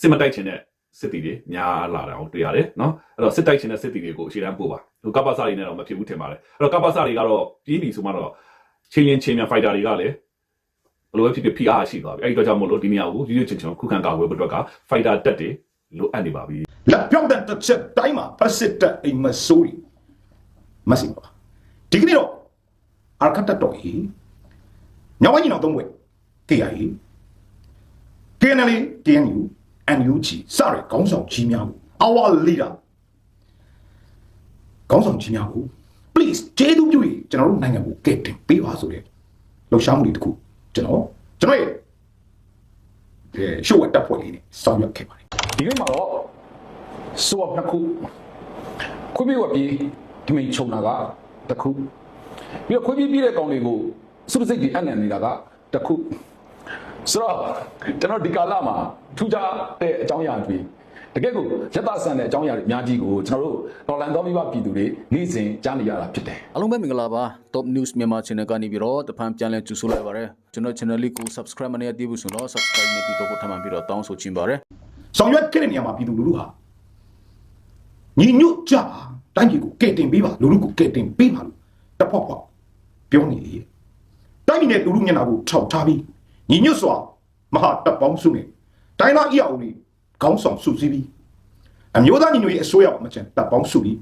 စစ်မတိုက်ချင်တဲ့စစ်တီတွေများလာတာကိုတွေ့ရတယ်နော်အဲ့တော့စစ်တိုက်ချင်တဲ့စစ်တီတွေကိုအရှိတန်းပို့ပါဟိုကပ္ပစာတွေနဲ့တော့မဖြစ်ဘူးထင်ပါတယ်အဲ့တော့ကပ္ပစာတွေကတော့ပြီးပြီဆိုမှတော့ချင်းချင်းချင်းများဖိုက်တာတွေကလည်းဘယ်လိုပဲဖြစ်ဖြစ် PR ရှိသွားပြီအဲ့ဒီတော့ကြောင့်မို့လို့ဒီနေရာကိုရွရွချင်းချင်းခုခံကာကွယ်ဖို့အတွက်ကဖိုက်တာတက်တွေလိုအပ်နေပါပြီလက်ပြောင်းတဲ့တစ်ချက်တိုင်းမှာဖက်စစ်တပ်အိမ်မဆိုးရီမစင်ပါဒီကနေ့တော့အာခတ်တတော်ကြီးညောင်းဝိုင်းကြီးတော့သုံးဘွဲ KIA KNL KNU NUG စရယ်ခေါင်းဆောင်ကြီးများကို our leader ခေါင်းဆောင်ကြီးများကို please ကျေးဇူးပြုပြီးကျွန်တော်တို့နိုင်ငံကိုကဲတင်ပေးပါဆိုတဲ့လှူရှားမှုတွေတခုကျွန်တော်ကျွန်တော်ရဲ့အဲရှိုးဝတ်တပ်ဖွဲ့လေးနဲ့ဆောင်ရွက်ခဲ့ပါတယ်ဒီကိစ္စမှာတော့စိုးရနှစ်ခုခွေးပြေးဝက်ပြေးဒီမိန်ခြုံတာကတစ်ခုပြီးတော့ခွေးပြေးပြေးတဲ့ကောင်တွေကိုစုစစိတ်ကြီးအနံ့နေတာကတစ်ခု ဆိုတော့ကျွန်တော်ဒီကာလမှာထူးခြားတဲ့အကြောင်းအရာတွေတကယ်ကိုလက်သဆန်တဲ့အကြောင်းအရာတွေအများကြီးကိုကျွန်တော်တို့တော်လန်တော်မိဘပြည်သူတွေနေ့စဉ်ကြားနေရတာဖြစ်တယ်အားလုံးပဲမင်္ဂလာပါ Top News မြန်မာ Channel ကနေပြီးတော့တဖန်ပြန်လည်ကြိုဆိုလိုက်ပါရစေကျွန်တော် channel လေးကို subscribe မနေရသေးဘူးဆိုတော့ subscribe နေပြီးတော့ကိုထပ်မံပြီးတော့တောင်းဆိုချင်ပါတယ်ဆောင်ရွက်ခဲ့တဲ့နေရာမှာပြည်သူလူထုဟာညီညွတ်ကြပါတိုင်းပြည်ကိုကဲတင်ပေးပါလူထုကိုကဲတင်ပေးပါလို့တဖောက်ဖောက်ပြောနေလေတိုင်းပြည်နဲ့လူထုမျက်နှာကိုထောက်ထားပြီး ညီညွတ်စွာမဟာတပ်ပေါင်းစုနဲ့တိုင်းသားအရာဦးတွေခေါင်းဆောင်စုစည်းပြီးအမျိုးသားညီညွတ်ရေးအစိုးရမချန်တပ်ပေါင်းစုပြီး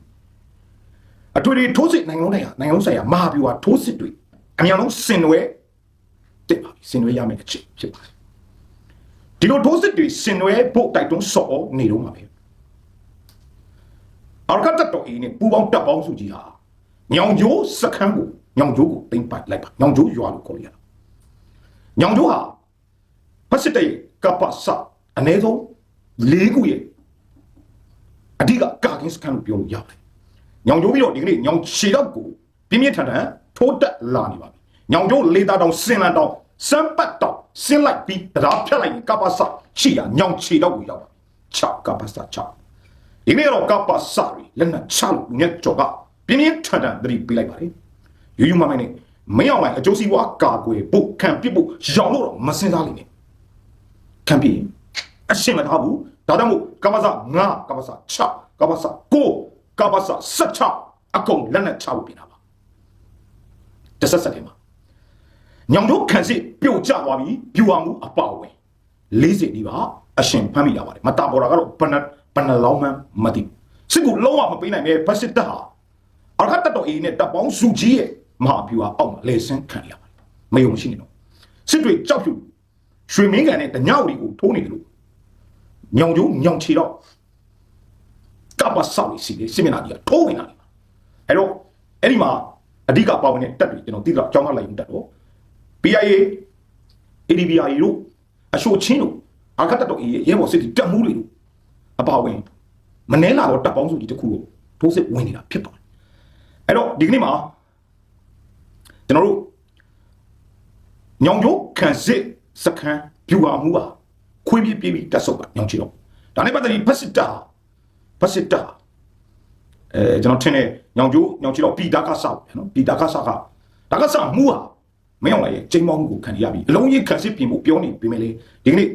အထွေထွေထိုးစစ်နိုင်ငံလုံးနိုင်ငံနိုင်ငံလုံးဆိုင်ရာမဟာဗျူဟာထိုးစစ်တွေအများဆုံးဆင်နွှဲတက်ပါပြီဆင်နွှဲရမယ့်အခြေဖြစ်ပါတယ်ဒီလိုဒိုးစစ်တွေဆင်နွှဲဖို့တိုက်တွန်းဆော့နေတော့မှာပဲအာရကတ်တော်အင်းနဲ့ပူပေါင်းတပ်ပေါင်းစုကြီးဟာညောင်ကျိုးစခန်းကိုညောင်ကျိုးကိုတင်ပိုက်လိုက်ပါညောင်ကျိုးရွာလို့ခေါ်ရတာ ညောင်ကျိုးဟာဖက်စစ်တဲ့ကပ္ပစအ ਨੇ ဆုံး၄ခုရဲ့အဓိကကာကင်းစခန်းလို့ပြောလို့ရတယ်ညောင်ကျိုးပြီးတော့ဒီကနေ့ညောင်ခြေတော့ကိုပြင်းပြင်းထန်ထန်ထိုးတက်လာနေပါပြီညောင်ကျိုးလေသားတောင်စင်လန်တောင်စမ်းပတ်တောင်ဆင်းလိုက်ပြီးတရားဖြတ်လိုက်ရင်ကပ္ပစရှိရညောင်ခြေတော့ကိုရောက်ပါချကပ္ပစချဒီနေ့တော့ကပ္ပစရီလက်နက်ချလို့ညက်ကြော်ကပြင်းပြင်းထန်ထန်သတိပေးလိုက်ပါလေယူယူမမိုင်းနဲ့ မင်းအောင်လိုက်အကျိုးစီးပွားကာကွယ်ဖို့ခံပစ်ဖို့ရောင်လို့တော့မစင်စားလိမ့်နဲ့ခံပစ်ရင်အရှင်းမထားဘူးဒါကြောင့်မို့ကပ္ပစ9ကပ္ပစ6ကပ္ပစ9ကပ္ပစ16အကုန်လက်နက်ချဖို့ပြင်တာပါတစ်ဆက်ဆက်တယ်မှာညောင်တို့ခံစစ်ပြုတ်ကျသွားပြီးပြူအောင်မှုအပေါ့ဝင်40ဒီပါအရှင်ဖမ်းမိရပါတယ်မတာပေါ်တာကတော့ဘဏ္ဍဘဏ္ဍလောင်းမှန်းမသိဘူးစစ်ကူလုံးဝမပေးနိုင်ပဲဘတ်စစ်တပ်ဟာအရဟတ်တပ်တော်အေးနဲ့တပ်ပေါင်းစုကြီးရဲ့ မဟာပြူဟာအောက်မှာလေဆန်းခံရပါတယ်မယုံရှိနေတော့စစ်တွေကြောက်ဖြူရွှေမင်းကန်နဲ့တညောက်တွေကိုထိုးနေတယ်လို့ညောင်ကျိုးညောင်ချီတော့ကပ္ပဆောက်စီစစ်မျက်နှာကြီးကထိုးဝင်လာတယ်အဲ့တော့အဲ့ဒီမှာအဓိကပါဝင်တဲ့တပ်တွေကျွန်တော်တိတော့အကြောင်းမလိုက်ဘူးတက်တော့ PIA ADBI တို့အရှိုချင်းတို့အာခတ်တပ်တော်အေးရဲဘော်စစ်တီတက်မှုတွေတို့အပါဝင်မနှဲလာတော့တပ်ပေါင်းစုကြီးတစ်ခုကိုထိုးစစ်ဝင်နေတာဖြစ်ပါတယ်အဲ့တော့ဒီကနေ့မှာ ကျွန်တော်တို့ညောင်ကျိုးခံစစ်စခန်းပြူဟာမှုပါခွေးပြေးပြေးပြီးတက်ဆုပ်ပါညောင်ချီတော့ဒါနဲ့ပတ်သက်ပြီးဖက်စစ်တာဖက်စစ်တာအဲကျွန်တော်ထင်တယ်ညောင်ကျိုးညောင်ချီတော့ပြည်တာကဆောက်နော်ပြည်တာကဆောက်ကဒါကဆောက်မှုဟာမင်းအောင်လိုက်ရဲ့ချိန်မောင်းမှုကိုခံရပြီအလုံးကြီးခံစစ်ပြင်မှုပြောနေပြီမယ်လေဒီကနေ့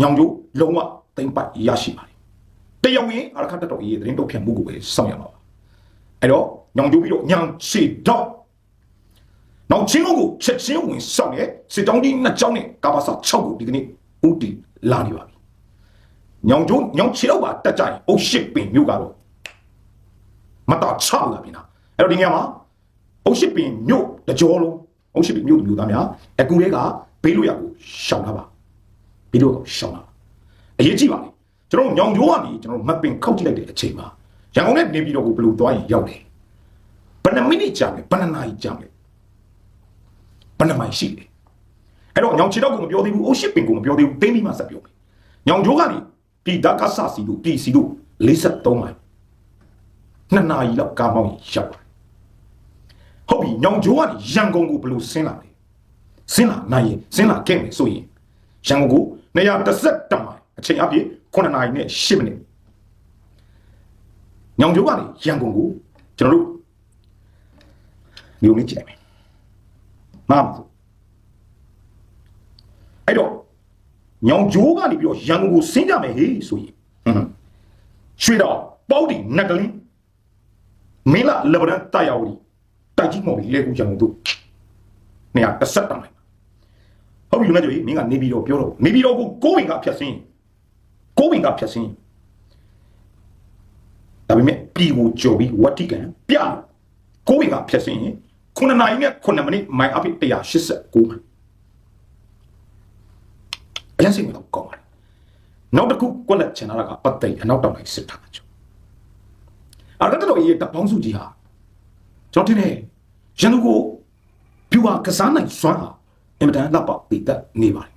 ညောင်ကျိုးလုံးဝတိမ့်ပိုက်ရရှိပါတယ်တရားဝင်အရခတ်တော်ရေးသတင်းထုတ်ပြန်မှုကိုပဲစောင့်ရမှာပါအဲ့တော့ညောင်ကျိုးပြီးတော့ညောင်ချီတော့ နောက်ချင်းကိုချက်ချင်းဝင်စောင့်ရဲ့စစ်တောင်းကြီးနှစ်ကြောင်းနဲ့ကာဘာစာ6ကိုဒီကနေ့ဦးတီလာနေပါပြီညောင်ကျိုးညောင်ချီတော့ပါတက်ကြရင်အုတ်ရှိပင်မြို့ကတော့မတော်ချလာပြီနာအဲ့တော့ဒီနေရာမှာအုတ်ရှိပင်မြို့တကြောလုံးအုတ်ရှိပင်မြို့မြို့သားများအခုလေးကဘေးလို့ရကိုရှောင်ထားပါဘေးလို့ရှောင်တာအရေးကြီးပါလေကျွန်တော်ညောင်ကျိုးကနေကျွန်တော်မပင်ခောက်ကြည့်လိုက်တဲ့အချိန်မှာရန်ကုန်နဲ့နေပြည်တော်ကိုဘယ်လိုသွားရင်ရောက်တယ်ဘယ်နှမိနစ်ကြာလဲဘယ်နှနာရီကြာလဲ ဘယ်နှမိုင်ရှိလဲအဲ့တော့ညောင်ချီတော့ကိုမပြောသေးဘူးအုတ်ရှိပင်ကိုမပြောသေးဘူးတင်းပြီးမှဆက်ပြောမယ်ညောင်ကျိုးကနေပြည်ဒါကဆစီတို့ပြည်စီတို့53မိုင်နှစ်နာရီလောက်ကားမောင်းရောက်တယ်ဟုတ်ပြီညောင်ကျိုးကနေရန်ကုန်ကိုဘယ်လိုဆင်းလာလဲဆင်းလာနိုင်ရင်ဆင်းလာခဲ့မယ်ဆိုရင်ရန်ကုန်ကို230မိုင်အချိန်အပြည့်9နာရီနဲ့10မိနစ်ညောင်ကျိုးကနေရန်ကုန်ကိုကျွန်တော်တို့မြို့လေးကြည့်လိုက်မယ် မှန်ပါအဲ့တော့ညောင်ဂျိုးကနေပြီးတော့ရန်ကုန်ကိုဆင်းကြမယ်ဟေးဆိုရင်ဟွန်းရွှေတော်ပေါက်တီနက်ကလင်းမင်းလာလဘရန်တာယာဝီတိုက်ကြီးမော်ပြီးလေကူရန်ကုန်တို့နေရာတစ်ဆက်တောင်းလိုက်ဟုတ်ပြီလူမကြီးမင်းကနေပြီးတော့ပြောတော့နေပြီးတော့ကိုကိုဝင်ကဖြတ်စင်းကိုဝင်ကဖြတ်စင်းဒါပေမဲ့ပြည်ကိုကြော်ပြီးဝတ်တိကန်ပြလို့ကိုဝင်ကဖြတ်စင်း 9နာရီနဲ့9မိနစ်မိုင်အပိ189မှာအရင်စိတ်ဝင်တော့ကောင်းပါတယ်နောက်တစ်ခုကွက်လက်ချင်တာကပတ်သိအနောက်တောင်တိုင်းစစ်ထားကြအရတတော်ရဲ့တပေါင်းစုကြီးဟာကျွန်တော်ထင်တယ်ရန်သူကိုပြူပါကစားနိုင်စွမ်းဟာအင်မတန်လက်ပပိတ်နေပါတယ်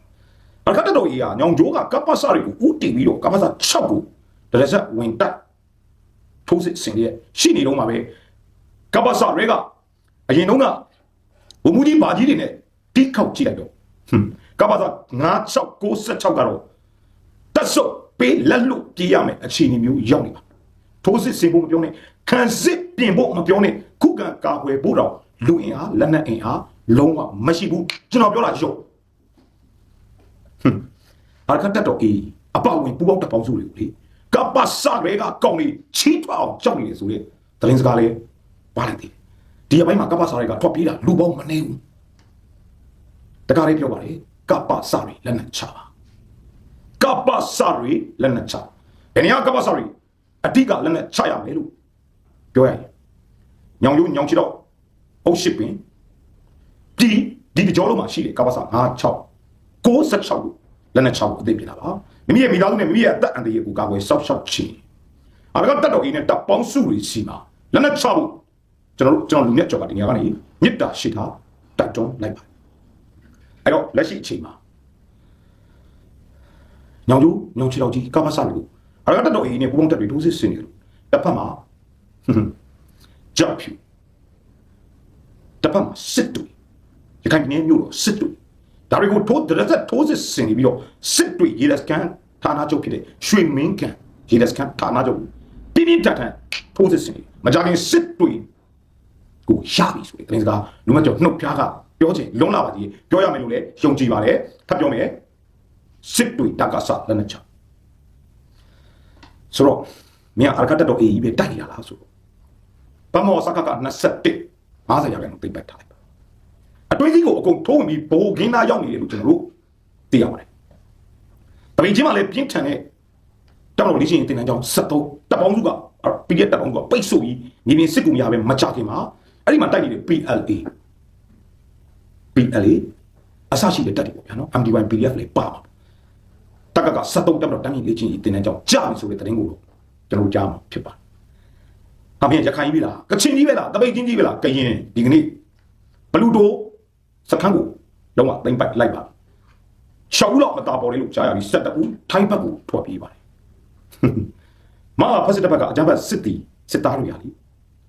အရတတော်ကြီးဟာညောင်ဂျိုးကကပ္ပစတွေကိုဥတီပြီးတော့ကပ္ပစ6ကိုတရဇက်ဝင်တက်ထိုးစစ်ဆင်ရဲ့ရှိနေတော့မှာပဲကပ္ပစတွေက အရင်တုန်းကဘုံမူကြီးဘာကြီးတွေနဲ့တိခောက်ကြည့်လိုက်တော့ဟွန်းကပ္ပစ9696ကတော့တက်ဆုပ်ပေးလက်လွတ်ပြေးရမယ်အခြေအနေမျိုးရောက်နေပါထိုးစစ်ဆင်ဖို့မပြောနဲ့ခံစစ်ပြင်ဖို့မပြောနဲ့ခုခံကာကွယ်ဖို့တော့လူအင်အားလက်နက်အင်အားလုံးဝမရှိဘူးကျွန်တော်ပြောတာရုပ်ဟွန်းအာခတ်တက်တော့အေးအပဝင်ပူပေါင်းတပေါင်းစုတွေကိုလေကပ္ပစတွေကကောင်းနေချီးထွားအောင်ကြောက်နေတယ်ဆိုတဲ့သတင်းစကားလေးပါလိုက်တယ် ဒီအပိုင်းမှာကပ္ပစတွေကထွက်ပြေးတာလူပေါင်းမနေဘူးတကားလေးပြောပါလေကပ္ပစတွေလက်နက်ချပါကပ္ပစတွေလက်နက်ချဘယ်နေရာကပ္ပစတွေအတိကလက်နက်ချရမယ်လို့ပြောရရင်ညောင်ရိုးညောင်ချီတော့အုတ်ရှိပင်ဒီဒီကြောလုံးမှာရှိတယ်ကပ္ပစ9 6 96လို့လက်နက်ချဖို့အသိပြတာပါမိမိရဲ့မိသားစုနဲ့မိမိရဲ့အသက်အန္တရာယ်ကိုကာကွယ်စောင့်ရှောက်ခြင်းအရကတက်တော်ကြီးနဲ့တပ်ပေါင်းစုတွေရှိမှာလက်နက်ချဖို့ ကျွန်တော်တို့ကျွန်တော်လူမြတ်ကြော်ကဒီနေရာကနေမြစ်တာရှိတာတိုက်တွန်းလိုက်ပါအဲ့တော့လက်ရှိအချိန်မှာညောင်ကျူးညောင်ချီတော်ကြီးကပ္ပစလို့အရကတက်တော်ကြီးနဲ့ပူပေါင်းတက်တွေဒုစစ်စင်နေလို့တစ်ဖက်မှာဟွန်းကြောက်ဖြူတစ်ဖက်မှာစစ်တူရခိုင်ပြည်နယ်မြို့တော်စစ်တူဒါတွေကိုထိုးဒရက်ဆက်ထိုးစစ်ဆင်နေပြီးတော့စစ်တွေရေလက်စကန်ဌာနချုပ်ဖြစ်တဲ့ရွှေမင်းကန်ရေလက်စကန်ဌာနချုပ်ပြင်းပြင်းထန်ထန်ထိုးစစ်ဆင်နေမကြခင်စစ်တွေ ကိုရပြီဆိုတဲ့တင်းစကားလူမကျော်နှုတ်ပြားကပြောချင်လုံးလာပါကြီးပြောရမယ်လို့လည်းယုံကြည်ပါတယ်ထပ်ပြောမယ်စစ်တွေတက္ကသလက်နက်ချဆိုတော့မင်းအရကတ်တော့အေးပဲတိုက်ရလားဆိုတော့ဗမောစကက21 50ရာခိုင်နှုန်းသိပ်ပတ်ထားလိုက်ပါအတွင်းစည်းကိုအကုန်ထိုးဝင်ပြီးဘိုးကင်းသားရောက်နေတယ်လို့ကျွန်တော်တို့သိရပါတယ်တပင်းချင်းမှလည်းပြင်းထန်တဲ့တောင်တော်လေးချင်းတင်တန်းကြောင်း73တပ်ပေါင်းစုကပြီးတဲ့တပ်ပေါင်းစုကပိတ်ဆို့ပြီးမြေပြင်စစ်ကူမရပဲမကြခင်မှာ အဲ့ဒီမှာတိုက်နေတဲ့ PLA PLA အစရှိတဲ့တပ်တွေပေါ့ဗျာနော် MD1 PDF လေးပါပါတက်ကက73တပ်တော့တမ်းမြင့်လေးချင်းတင်တန်းကြောင်းကြာပြီဆိုတဲ့သတင်းကိုတော့ကျွန်တော်ကြားမှာဖြစ်ပါတယ်။အပြင်ရခိုင်ကြီးပဲလားကချင်ကြီးပဲလားတပိတ်ချင်းကြီးပဲလားကရင်ဒီကနေ့ဘလူတိုစခန်းကိုလုံးဝသိမ့်ပိုက်လိုက်ပါရှောက်လို့မတာပေါ်လေးလို့ကြားရပြီးဆက်တူထိုင်းဘက်ကိုထွက်ပြေးပါတယ်မာဖက်စစ်တပ်ဘက်ကအကြမ်းဖက်စစ်တီစစ်သားတွေရလी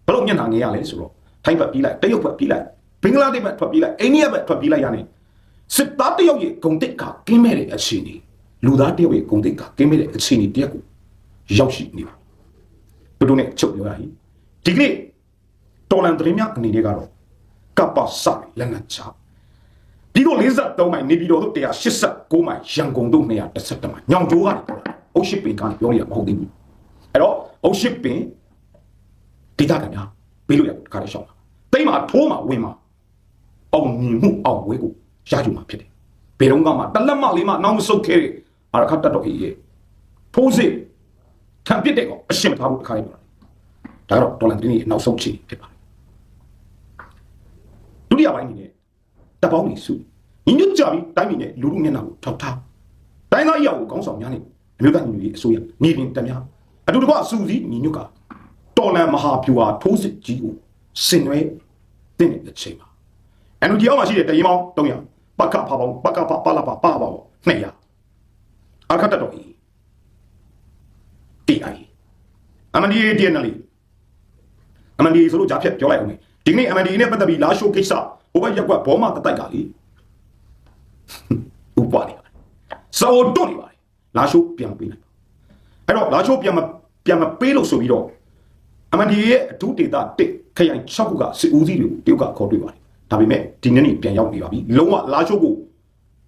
ဘလို့မျက်နှာငယ်ရလဲဆိုတော့ ထိုင်းဘက်ပြေးလိုက်တရုတ်ဘက်ပြေးလိုက်ဘင်္ဂလားဒေ့ရှ်ဘက်ထွက်ပြေးလိုက်အိန္ဒိယဘက်ထွက်ပြေးလိုက်ရနေစစ်သားတရုတ်ရဲ့ဂုံတိတ်ကကင်းမဲ့တဲ့အခြေအနေလူသားတရုတ်ရဲ့ဂုံတိတ်ကကင်းမဲ့တဲ့အခြေအနေတရက်ကိုရောက်ရှိနေပါဘယ်လိုနဲ့ချုပ်ပြောရရင်ဒီကနေ့တော်လန်သတင်းများအနေနဲ့ကတော့ကပ္ပစလက်နက်ချပြီးတော့53မိုင်နေပြီးတော့189မိုင်ရန်ကုန်တို့217မိုင်ညောင်ကျိုးကနေပြောတာအုတ်ရှိပင်ကနေပြောရမှာမဟုတ်သေးဘူးအဲ့တော့အုတ်ရှိပင်ဒေတာကများပေးလို့ရတခါတည်းရှောင်း လာတိတ်မှာထိုးမှာဝင်မှာအောင်မြင်မှုအောင်ဝဲကိုရယူမှာဖြစ်တယ်ဘယ်တော့မှတလက်မလေးမှနောက်မဆုတ်ခဲ့တဲ့အာရခတ်တတော်ကြီးရဲ့ထိုးစစ်ခံပစ်တဲ့ကောအရှင်းမထားဘူးတခါလေးပြောတာဒါကတော့ဒေါ်လာတင်းရဲ့နောက်ဆုံးချိန်ဖြစ်ပါတယ်ဒုတိယပိုင်းအနေနဲ့တပ်ပေါင်းကြီးစုညီညွတ်ကြပြီးတိုင်းပြည်နဲ့လူလူမျက်နှာကိုထောက်ထားတိုင်းသားရောက်ကိုကောင်းဆောင်များနေအမျိုးသားညီညွတ်ရေးအစိုးရမြေပြင်တများအတူတကွအစူစီညီညွတ်ကတော်လန်မဟာပြူဟာထိုးစစ်ကြီးကိုဆင်နွှဲတ င်တဲ့အချိန်မှာအန်ယူဂျီအောက်မှာရှိတဲ့တရင်ပေါင်း300ပကဖာပေါင်းပကဖပလာပါပါပါ200အခတ်တော်ကြီး TI အမန်ဒီ TNL အမန်ဒီဆိုလို့ဂျာဖြတ်ပြောလိုက်အောင်ဒီနေ့အမန်ဒီနဲ့ပတ်သက်ပြီးလာရှိုးကိစ္စဟိုဘက်ရက်ကွက်ဘောမတတိုက်ကလေဥပပါနေပါတယ်စောတွနေပါတယ်လာရှိုးပြန်ပေးလိုက်အဲ့တော့လာရှိုးပြန်မပြန်မပေးလို့ဆိုပြီးတော့အမန်ဒီရဲ့အထူးဒေတာတစ် ခရိုင်6ခုကစစ်ဦးစီးတွေကိုတရုတ်ကခေါ်တွေ့ပါတယ်ဒါပေမဲ့ဒီနေ့နေ့ပြန်ရောက်နေပါပြီလုံးဝလာရှိုးကို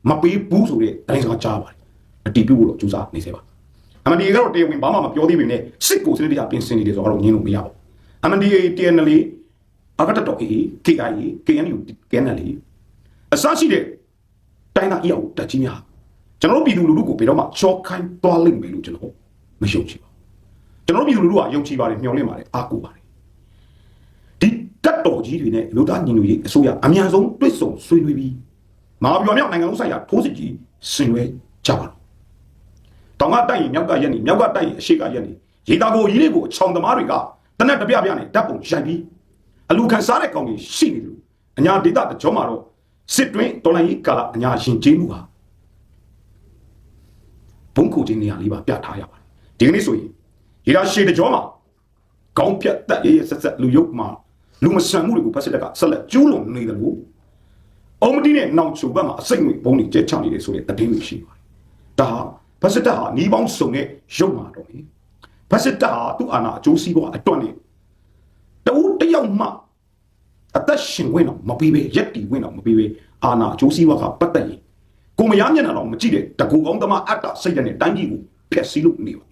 မပေးဘူးဆိုတဲ့တိုင်းစကားကြားပါတယ်အတီးပြုတ်လို့ကြိုးစားနေစေပါအမန်ဒီကတော့တရားဝင်ဘာမှမပြောသေးပေမဲ့စစ်ကိုစနစ်တရားပြင်ဆင်နေတယ်ဆိုတော့ငင်းလို့မရဘူးအမန်ဒီ TNL အကတတော့ AA KIA KNU KNL အစရှိတဲ့တိုင်းသားအရာကိုတက်ကြီးများကျွန်တော်တို့ပြည်သူလူထုကိုဘယ်တော့မှချောခိုင်းသွားလိမ့်မယ်လို့ကျွန်တော်မယုံကြည်ပါဘူးကျွန်တော်တို့ပြည်သူလူထုကယုံကြည်ပါတယ်မျှော်လင့်ပါတယ်အားကိုးပါတယ်ဒီတ က်တော်ကြီးတွေနဲ့လူသားညီညွတ်ရေးအစိုးရအများဆုံးတွစ်ဆုံဆွေးနွေးပြီးမဟာဗျူဟာမြောက်နိုင်ငံလုံးဆိုင်ရာထိုးစစ်ကြီးဆင်နွှဲကြပါတော့တောင်ကတိုက်ရင်မြောက်ကရက်နေမြောက်ကတိုက်ရင်အရှိကရက်နေရေတာကိုကြီးလေးကိုအချောင်သမားတွေကတနက်တပြပြနဲ့ဓာတ်ပုံရိုက်ပြီးအလူခံစားတဲ့ကောင်ကြီးရှိနေတယ်အညာဒေတာတကြောမှာတော့စစ်တွင်းတော်လိုင်းကြီးကာလအညာရှင်ကျေးမှုဟာဘုံခုချင်းနေရာလေးပါပြထားရပါတယ်ဒီကနေ့ဆိုရင်ရေတာရှည်တကြောမှာကောင်းပြတ်တက်ရရဆက်ဆက်လူရုပ်မှာ လူမဆန်မှုတွေကိုဖတ်စစ်တက်ကဆက်လက်ကျူးလွန်နေတယ်လို့အောင်မတီးနဲ့နောက်ချုပ်ဘက်မှာအစိတ်ငွေဘုံတွေကျဲချနေတယ်ဆိုတဲ့သတင်းတွေရှိပါတယ်ဒါဟာဖတ်စစ်တက်ဟာနီးပေါင်းစုံနဲ့ရုပ်မှာတော့လေဖတ်စစ်တက်ဟာသူ့အာဏာအကျိုးစီးပွားအတွက်နဲ့တူတယောက်မှအသက်ရှင်ဝင်တော့မပြီးပဲရက်တီဝင်တော့မပြီးပဲအာဏာအကျိုးစီးပွားကပတ်သက်ရင်ကိုမရမျက်နှာတော့မကြည့်တဲ့တကူကောင်းသမားအတ္တစိတ်ဓာတ်နဲ့တိုင်းပြည်ကိုဖျက်ဆီးလို့နေပါ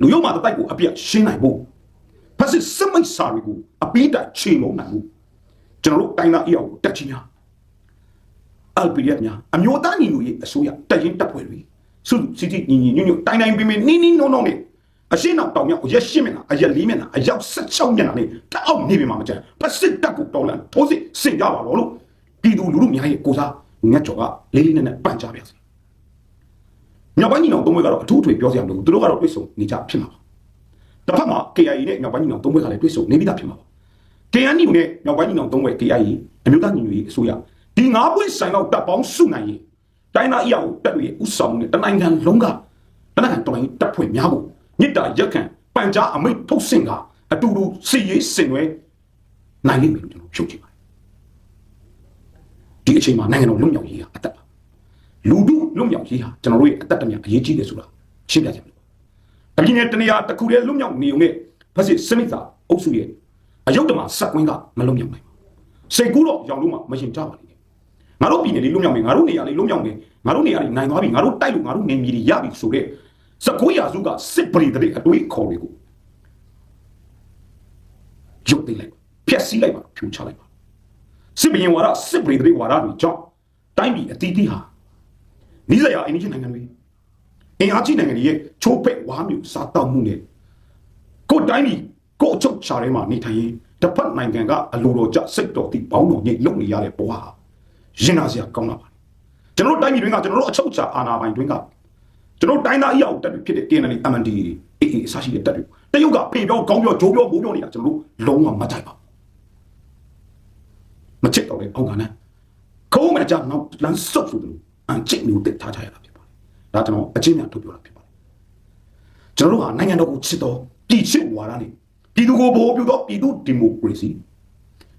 လူရုံမှာတတိုက်ကိုအပြတ်ရှင်းနိုင်ဖို့ ဖက်စစ်စမိတ်စာတွေကိုအပိတိုင်ချိန်မုံနိုင်ဘူးကျွန်တော်တို့တိုင်းသားအရာကိုတက်ချင်များ LPF များအမျိုးသားညီညွတ်ရေးအစိုးရတက်ရင်တက်ဖွဲ့တွေစုစီတီညီညီညွတ်ညွတ်တိုင်းတိုင်းပင်ပင်နီးနီးနှုံနှုံနဲ့အရှင်းအောင်တောင်မြောက်အရက်ရှင်းမျက်နှာအရက်လေးမျက်နှာအရောက်16မျက်နှာနဲ့တအောက်နေပြီမှာမကျန်ဖက်စစ်တက်ကိုတော်လန်ထိုးစစ်ဆင်ကြပါတော့လို့ပြည်သူလူထုများရဲ့ကိုစားငတ်ကြော်ကလေးလေးနက်နက်ပန့်ကြပါစေမြောက်ပိုင်းညီနောင်သုံးဘက်ကတော့အထူးထွေပြောစရာမလိုဘူးသူတို့ကတော့တွေ့ဆုံနေကြဖြစ်မှာပါ တစ်ဖက်မှာ KIA နဲ့မြောက်ပိုင်းညီနောင်သုံးဘက်ကလည်းတွေ့ဆုံနေပြီးသားဖြစ်မှာပါ KNU နဲ့မြောက်ပိုင်းညီနောင်သုံးဘက် KIA အမျိုးသားညီညွတ်ရေးအစိုးရဒီငါးပွင့်ဆိုင်တော့တပ်ပေါင်းစုနိုင်ရင်တိုင်းသားအရာကိုတက်တွေဥဆောင်နဲ့တနိုင်ငံလုံးကတနိုင်ငံတော်ရင်တပ်ဖွဲ့များဖို့မြစ်တာရက်ခံပန်ကြားအမိတ်ထုတ်စင်ကအတူတူစီရေးစင်ွယ်နိုင်လိမ့်မယ်လို့ကျွန်တော်ဖြုတ်ချင်ပါတယ်ဒီအချိန်မှာနိုင်ငံတော်လွတ်မြောက်ရေးဟာအသက်ပါလူထုလွတ်မြောက်ရေးဟာကျွန်တော်တို့ရဲ့အသက်တမျှအရေးကြီးတယ်ဆိုတာရှင်းပြချင်တယ် တပြည်နယ်တနေရာတစ်ခုတည်းလွတ်မြောက်နေုံနဲ့ဖက်စစ်စနစ်သာအုပ်စုရဲ့အယုတ်တမစက်ကွင်းကမလွတ်မြောက်နိုင်ဘူးစိတ်ကူးတော့ရောင်လို့မှမရင်ကြပါလိမ့်မယ်ငါတို့ပြည်နယ်လေးလွတ်မြောက်မယ်ငါတို့နေရာလေးလွတ်မြောက်မယ်ငါတို့နေရာလေးနိုင်သွားပြီငါတို့တိုက်လို့ငါတို့နေမြေတွေရပြီဆိုတဲ့စကွေးရာစုကစစ်ပရိတဲ့အတွေးခေါ်တွေကိုရုပ်သိမ်းလိုက်ဖျက်ဆီးလိုက်ပါဖြိုချလိုက်ပါစစ်ဘရင်ဝါဒစစ်ပရိတဲ့ဝါဒတွေကြောင့်တိုင်းပြည်အသီးသီးဟာနီးစရာအိန္ဒိယနိုင်ငံတွေ အင်အားကြီးနိုင်ငံတွေရဲ့ချိုးဖက်ဝါမျိုးစားတောက်မှုနဲ့ကိုယ်တိုင်းပြည်ကိုယ်အချုပ်ချာထဲမှာနေထိုင်ရင်တစ်ဖက်နိုင်ငံကအလိုတော်ကြစိတ်တော်တိပေါင်းတော်ညိတ်လုံနေရတဲ့ဘဝဟာရင်နာစရာကောင်းလာပါတယ်ကျွန်တော်တို့တိုင်းပြည်တွင်းကကျွန်တော်တို့အချုပ်ချာအာဏာပိုင်တွင်းကကျွန်တော်တိုင်းသားအရာကိုတက်တွေဖြစ်တဲ့ KNL MND အေးအေးအစရှိတဲ့တက်တွေတရုတ်ကဖေပြောကောင်းပြောဂျိုးပြောဘိုးပြောနေတာကျွန်တော်တို့လုံးဝမကြိုက်ပါဘူးမချစ်တော့လေအောက်ကနဲ့ခုံးမဲ့ကြောင့်နောက်လမ်းဆုပ်ဆိုတယ်အန်ချစ်မျိုးတက်ထားကြရတာဖြစ်ပါတယ် ဒါကျွန်တော်အချင်းများထုတ်ပြောတာဖြစ်ပါတယ်ကျွန်တော်တို့ဟာနိုင်ငံတော်ကိုချစ်တော်ပြည်ချစ်ဝါဒနဲ့ပြည်သူကိုဘိုးပြတော့ပြည်သူဒီမိုကရေစီ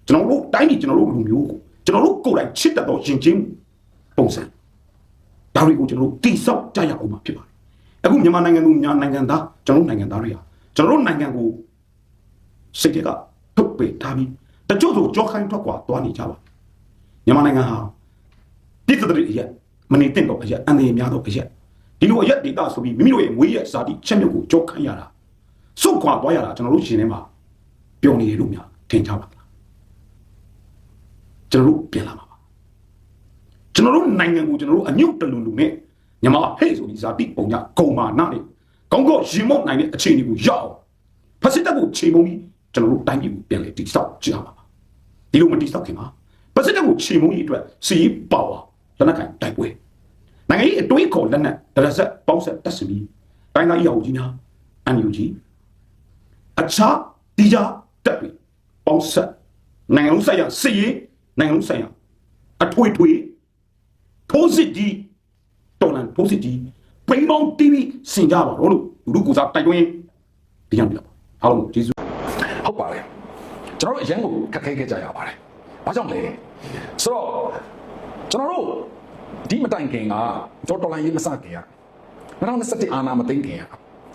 ကျွန်တော်တို့တိုင်းပြည်ကျွန်တော်တို့လူမျိုးကိုကျွန်တော်တို့ကိုယ်တိုင်ချစ်တတ်တော့ရင်ချင်းပုံစံဒါတွေကိုကျွန်တော်တို့တိဆောက်ကြရအောင်မှာဖြစ်ပါတယ်အခုမြန်မာနိုင်ငံသူမြန်မာနိုင်ငံသားကျွန်တော်တို့နိုင်ငံသားတွေဟာကျွန်တော်တို့နိုင်ငံကိုစိတ်ကထုတ်ပေထားပြီးတချို့ဆိုကြောခိုင်းထွက်ကွာသွားနေကြပါမြန်မာနိုင်ငံဟာပြည်သူတွေအရက်မနေတင်တော့အရက်အန်ဒီများတော့အရက် ဒီလိုအရက်ဒေတာဆိုပြီးမိမိတို့ရဲ့ငွေရဲ့ဇာတိချက်မြုပ်ကိုကြောခိုင်းရတာစုတ်ခွာသွားရတာကျွန်တော်တို့ရှင်ထဲမှာပျော်နေတယ်လို့များထင်ကြပါလားကျွန်တော်တို့ပြင်လာမှာပါကျွန်တော်တို့နိုင်ငံကိုကျွန်တော်တို့အညုတ်တလူလူနဲ့မြန်မာဟဲ့ဆိုပြီးဇာတိပုံညဂုံမာနနဲ့ကောင်းကော့ရင်မော့နိုင်တဲ့အခြေအနေကိုရောက်အောင်ဖက်စစ်တပ်ကိုချိန်ပုံပြီးကျွန်တော်တို့တိုင်းပြည်ကိုပြန်လေတိဆောက်ကြရမှာပါဒီလိုမတိဆောက်ခင်မှာဖက်စစ်တပ်ကိုချိန်ပုံကြီးအတွက်စီးပါဝါလက်နက်ကိုင်တိုက်ပွဲ နိုင်ငံရေးအတွေးခေါ်လက်နက်ဒရဆက်ပေါင်းဆက်တက်စပြီးတိုင်းသားအရာကိုကြီးများအန်ယူကြီးအခြားဒီကြတက်ပြီးပေါင်းဆက်နိုင်ငံလုံးဆိုင်ရာစစ်ရေးနိုင်ငံလုံးဆိုင်ရာအထွေထွေထိုးစစ်ကြီးတော်လန်ထိုးစစ်ကြီးပိန်ပေါင်းတီးပြီးဆင်ကြပါတော့လို့လူကူစားတိုက်တွန်းဒီရံပြပါအားလုံးကျေးဇူးဟုတ်ပါတယ်ကျွန်တော်တို့အရင်ကိုခက်ခဲခဲ့ကြရပါတယ်ဘာကြောင့်လဲဆိုတော့ကျွန်တော်တို့ ဒီမတိုင်ခင်ကကျွန်တော်တော်လိုင်းရေးမစခင်က2021အာနာမသိမ်းခင်က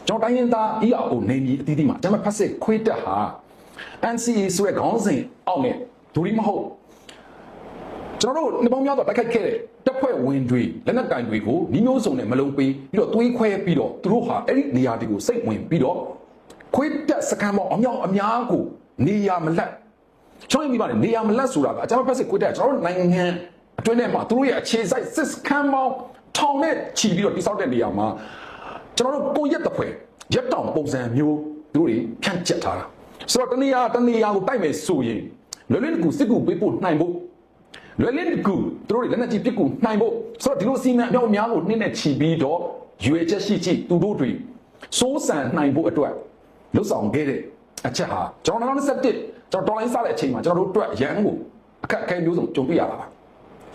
ကျွန်တော်တိုင်းရင်းသား EAO နေမီအသီးသီးမှာကျွန်တော်ဖတ်စစ်ခွေးတက်ဟာ NCA ဆိုတဲ့ခေါင်းစဉ်အောက်နဲ့ဒူရီမဟုတ်ကျွန်တော်တို့နှစ်ပေါင်းများစွာတိုက်ခိုက်ခဲ့တဲ့တပ်ဖွဲ့ဝင်တွေလက်နက်ကင်တွေကိုညီမျိုးစုံနဲ့မလုံးပေးပြီးတော့သွေးခွဲပြီးတော့သူတို့ဟာအဲ့ဒီနေရာတွေကိုစိတ်ဝင်ပြီးတော့ခွေးတက်စကန်ပေါင်းအမြောက်အများကိုနေရာမလက်ကျွန်တော်မြင်ပါတယ်နေရာမလက်ဆိုတာကအကြမ်းဖက်စစ်ခွေးတက်ကျွန်တော်တို့နိုင်ငံ အတွင်းထဲမှာသူတို့ရဲ့အခြေစိုက်စစ်စကန်ပေါင်းထောင်နဲ့ချီပြီးတော့တိစောက်တဲ့နေရာမှာကျွန်တော်တို့ကိုရက်တစ်ဖွဲရက်တောင်ပုံစံမျိုးသူတို့တွေဖြန့်ကျက်ထားတာဆိုတော့တနေရာတနေရာကိုတိုက်မယ်ဆိုရင်လွယ်လွယ်ကူစစ်ကူပေးဖို့နိုင်ဖို့လွယ်လင်းတကူသူတို့တွေလက်နက်ကြီးပစ်ကူနိုင်ဖို့ဆိုတော့ဒီလိုစီမံအမြောက်အများကိုနှင်းနဲ့ချီပြီးတော့ရွေချက်ရှိချိသူတို့တွေစိုးစံနိုင်ဖို့အတွက်လှုပ်ဆောင်ခဲ့တဲ့အချက်ဟာကျွန်တော်2021ကျွန်တော်တော်လိုင်းစားတဲ့အချိန်မှာကျွန်တော်တို့အတွက်ရန်ကိုအခက်အခဲမျိုးစုံကြုံတွေ့ရတာပါ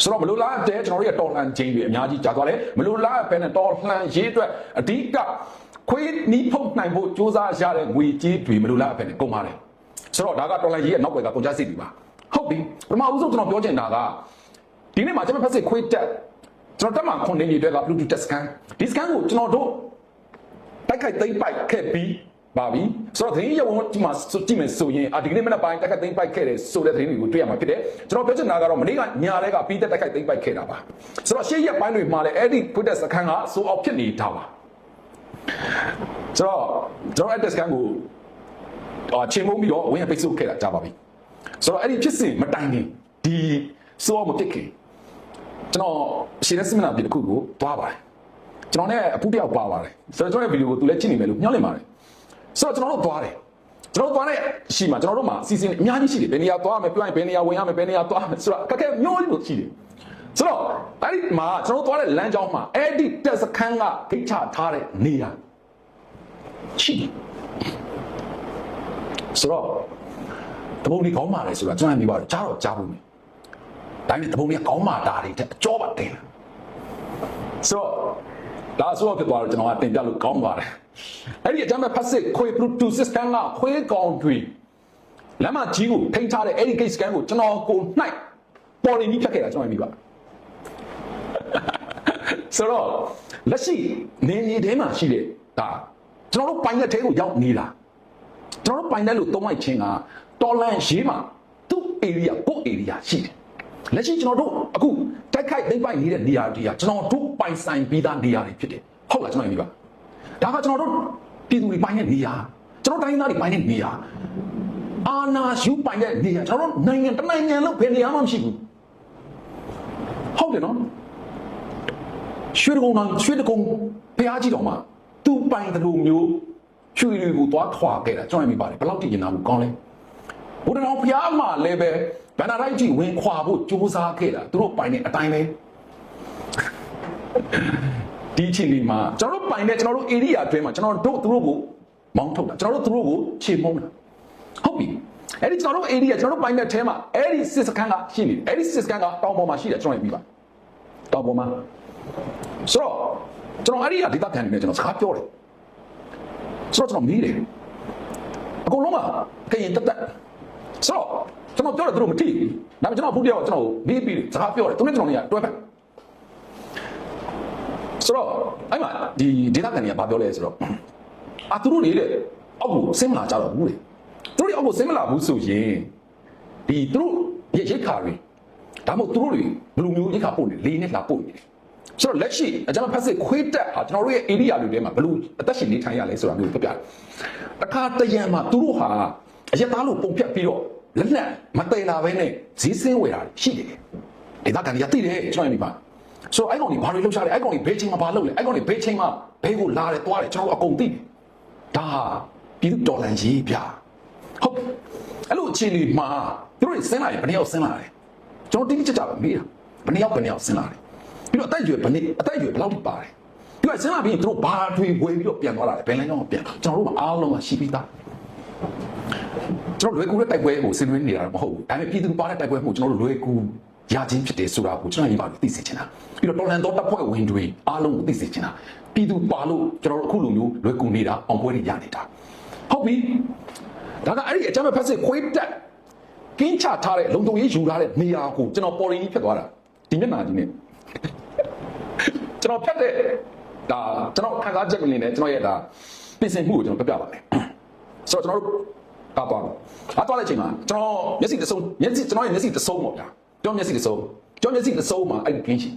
ဆိုတော့မလိုလားတဲ့ကျွန်တော်တို့ရဲ့တော်လှန်ခြင်းတွေအများကြီးကြာသွားတယ်မလိုလားပဲနဲ့တော်လှန်ရေးအတွက်အဓိကခွေးနီးဖုတ်နိုင်ဖို့စ조사ရတဲ့ငွေကြေးတွေမလိုလားပဲနဲ့ကုန်ပါတယ်ဆိုတော့ဒါကတော်လှန်ရေးရဲ့နောက်ွယ်ကကုန်ကြစိတ်တွေပါဟုတ်ပြီပထမဦးဆုံးကျွန်တော်ပြောချင်တာကဒီနေ့မှာကျွန်တော်ဖက်စစ်ခွေးတက်ကျွန်တော်တက်မှာခွန်နေကြီးတွေက Bluetooth test scan ဒီ scan ကိုကျွန်တော်တို့တိုက်ခိုက်သိမ့်ပိုက်ခဲ့ပြီး ပါပြီဆိုတော့သတင်းရဝန်ဒီမှာကြည့်မယ်ဆိုရင်အာဒီကနေ့မနက်ပိုင်းတိုက်ခိုက်သိမ့်ပိုက်ခဲ့တယ်ဆိုတဲ့သတင်းတွေကိုတွေ့ရမှာဖြစ်တယ်ကျွန်တော်ပြောချင်တာကတော့မနေ့ကညာထဲကပြီးတဲ့တိုက်ခိုက်သိမ့်ပိုက်ခဲ့တာပါဆိုတော့ရှေ့ရက်ပိုင်းတွေမှာလည်းအဲ့ဒီခွေးတက်စကန်ကစိုးအောင်ဖြစ်နေတာပါဆိုတော့ကျွန်တော်အဲ့ test scan ကိုအာချိန်မုံပြီးတော့ဝင်ပိတ်ဆို့ခဲ့တာကြားပါပြီဆိုတော့အဲ့ဒီဖြစ်စဉ်မတိုင်ခင်ဒီစိုးအောင်မဖြစ်ခင်ကျွန်တော်ရှင်းတဲ့စမနာပြည်တစ်ခုကိုသွားပါတယ်ကျွန်တော်နဲ့အပူတယောက်ပါပါတယ်ဆိုတော့ကျွန်တော်ရဲ့ဗီဒီယိုကိုသူလည်းကြည့်နေမယ်လို့ညှောင်းနေပါတယ် ဆိုတော့ကျွန်တော်တို့သွားတယ်ကျွန်တော်တို့သွားတဲ့ရှိမှာကျွန်တော်တို့မှာစီစဉ်အများကြီးရှိတယ်ဘယ်နေရာသွားမယ်ပြောရင်ဘယ်နေရာဝင်ရမယ်ဘယ်နေရာသွားမယ်ဆိုတော့ကဲကဲမျိုးကြီးလို့ရှိတယ်ဆိုတော့အဲ့ဒီမှာကျွန်တော်တို့သွားတဲ့လမ်းကြောင်းမှာအဲ့ဒီတက်စခန်းကဂိတ်ချထားတဲ့နေရာရှိတယ်ဆိုတော့တပုံကြီးကောင်းပါလေဆိုတာကျွန်တော်မြင်ပါတယ်ကြားတော့ကြားဘူးမယ်ဒါပေမဲ့တပုံကြီးကောင်းပါတာတွေတဲ့အကျော်ပါတင်တယ်ဆိုတော့ဒါဆိုတော့ဖြစ်သွားတော့ကျွန်တော်ကတင်ပြလို့ကောင်းပါတယ် အဲ့ဒီအကြမ်းမဲ့ဖတ်စစ်ခွေ Bluetooth system ကခွေးကောင်တွေလမ်းမကြီးကိုထိန်းထားတဲ့အဲ့ဒီ gate scan ကိုကျွန်တော်ကိုနှိုက်ပေါ်နေပြီးဖြတ်ခဲ့တာကျွန်တော်မြင်ပါဆိုတော့လက်ရှိနေနေထဲမှာရှိတဲ့ဒါကျွန်တော်တို့ပိုင်တဲ့ထဲကိုရောက်နေလားကျွန်တော်တို့ပိုင်တဲ့လို့သုံးလိုက်ခြင်းကတော်လန်ရေးမှာသူ့ area ကို area ရှိတယ်လက်ရှိကျွန်တော်တို့အခုတိုက်ခိုက်သိမ့်ပိုက်နေတဲ့နေရာတွေကကျွန်တော်တို့ပိုင်ဆိုင်ပြီးသားနေရာတွေဖြစ်တယ်ဟုတ်လားကျွန်တော်မြင်ပါ ဒါကကျွန်တော်တို့ပြည်သူတွေပိုင်တဲ့နေရာကျွန်တော်တိုင်းသားတွေပိုင်တဲ့နေရာအာနာယူပိုင်တဲ့နေရာကျွန်တော်တို့နိုင်ငံတစ်နိုင်ငံလုံးဘယ်နေရာမှမရှိဘူးဟုတ်တယ်နော်ရွှေတကုံတော်ရွှေတကုံဘုရားကြီးတော်မှာသူ့ပိုင်တယ်လို့မျိုးရွှေတွေကိုသွားခွာခဲ့တာကျွန်တော်မြင်ပါတယ်ဘယ်လောက်တည်ရင်နာမှုကောင်းလဲဘုရားတော်ဘုရားမှာလည်းပဲဗန္ဒရိုက်ကြီးဝင်ခွာဖို့ကြိုးစားခဲ့တာသူတို့ပိုင်တဲ့အတိုင်းပဲ ဒီအချိန်လေးမှာကျွန်တော်တို့ပိုင်တဲ့ကျွန်တော်တို့ area အတွင်းမှာကျွန်တော်တို့သူတို့ကိုမောင်းထုတ်တာကျွန်တော်တို့သူတို့ကိုခြေမုံးတာဟုတ်ပြီအဲ့ဒီကျွန်တော်တို့ area ကျွန်တော်တို့ပိုင်တဲ့အထဲမှာအဲ့ဒီစစ်စခန်းကရှိနေတယ်အဲ့ဒီစစ်စခန်းကတောင်ပေါ်မှာရှိတယ်ကျွန်တော်မြင်ပြီပါတောင်ပေါ်မှာဆိုတော့ကျွန်တော်အဲ့ဒီကဒေတာခံနေတယ်ကျွန်တော်စကားပြောတယ်ဆိုတော့ကျွန်တော်မေးတယ်အကုန်လုံးကခရင်တက်တက်ဆိုတော့ကျွန်တော်ပြောတယ်သူတို့မသိဘူးဒါပေမဲ့ကျွန်တော်ဘူးတယောက်ကျွန်တော်မေးပြီးတယ်စကားပြောတယ်သူနဲ့ကျွန်တော်နေရတွဲဖက် ဆိုတော့အဲ့မှာဒီဒေတာခံနေကဘာပြောလဲဆိုတော့အာသူတို့နေတဲ့အောက်ကိုဆင်းမလာကြတော့ဘူးလေသူတို့တွေအောက်ကိုဆင်းမလာဘူးဆိုရင်ဒီသူတို့ရဲ့ရိတ်ခါတွေဒါမှမဟုတ်သူတို့တွေဘယ်လိုမျိုးရိတ်ခါပို့နေလေနဲ့လာပို့နေတယ်ဆိုတော့လက်ရှိအကျွန်တော်ဖက်စစ်ခွေးတက်ဟာကျွန်တော်တို့ရဲ့ area တွေထဲမှာဘယ်လိုအသက်ရှင်နေထိုင်ရလဲဆိုတာမျိုးပြပြတယ်။တခါတရံမှာသူတို့ဟာအရက်သားလို့ပုံဖြတ်ပြီးတော့လက်လက်မတည်လာဘဲနဲ့ဈေးစင်းဝယ်တာရှိတယ်။ဒေသခံတွေကသိတယ်ကျွန်တော်ဒီမှာ ဆိုတော့အဲ့ကောင်ကြီးဘာတွေလုပ်ချလဲအဲ့ကောင်ကြီးဘေးချင်းမှာဘာလုပ်လဲအဲ့ကောင်ကြီးဘေးချင်းမှာဘေးကိုလာတယ်သွားတယ်ကျွန်တော်တို့အကုန်သိတယ်။ဒါဟာပြည်သူတော်လန်ကြီးဗျာ။ဟုတ်အဲ့လိုအခြေအနေမှာသူတို့ဆင်းလာတယ်ဘယ်နှစ်ယောက်ဆင်းလာတယ်ကျွန်တော်တိတိကျကျပဲမေးတာဘယ်နှစ်ယောက်ဘယ်နှစ်ယောက်ဆင်းလာတယ်ပြီးတော့အသက်အရွယ်ဘယ်နှစ်အသက်အရွယ်ဘယ်လောက်ထိပါတယ်ပြီးတော့ဆင်းလာပြီးရင်သူတို့ဘာတွေဝယ်ပြီးတော့ပြန်သွားတာလဲဘယ်လိုင်းတော့ပြန်ကျွန်တော်တို့ကအားလုံးကရှိပြီးသားကျွန်တော်လွယ်ကူတဲ့တိုက်ပွဲကိုဆင်နွှဲနေတာမဟုတ်ဘူးဒါပေမဲ့ပြည်သူပါတဲ့တိုက်ပွဲမှုကျွန်တော်တို့လွယ်ကူရခြင်းဖြစ်တယ်ဆိုတာကိုကျွန်တော်ညီမတို့သိစေချင်တာ ပြီးတော့တော်လန်တော်တပ်ဖွဲ့ဝင်တွေအားလုံးကိုသိစေချင်တာပြည်သူပါလို့ကျွန်တော်တို့အခုလိုမျိုးလွယ်ကူနေတာအောင်ပွဲတွေရနေတာဟုတ်ပြီဒါကအဲ့ဒီအကြမ်းဖက်ဖက်စစ်ခွေးတက်ကင်းချထားတဲ့လုံတုံရေးယူထားတဲ့နေရာကိုကျွန်တော်ပေါ်ရင်ကြီးဖြစ်သွားတာဒီမျက်နှာကြီးနဲ့ကျွန်တော်ဖြတ်တဲ့ဒါကျွန်တော်ခံစားချက်အနေနဲ့ကျွန်တော်ရဲ့ဒါပြင်ဆင်မှုကိုကျွန်တော်ပြပြပါမယ်ဆိုတော့ကျွန်တော်တို့ကသွားအသွားတဲ့အချိန်မှာကျွန်တော်မျက်စိတစ်စုံမျက်စိကျွန်တော်ရဲ့မျက်စိတစ်စုံပေါ့ဗျာကျွန်တော်မျက်စိတစ်စုံကျွန်တော်မျက်စိတစ်စုံမှာအဲ့ဒီကင်းရှိ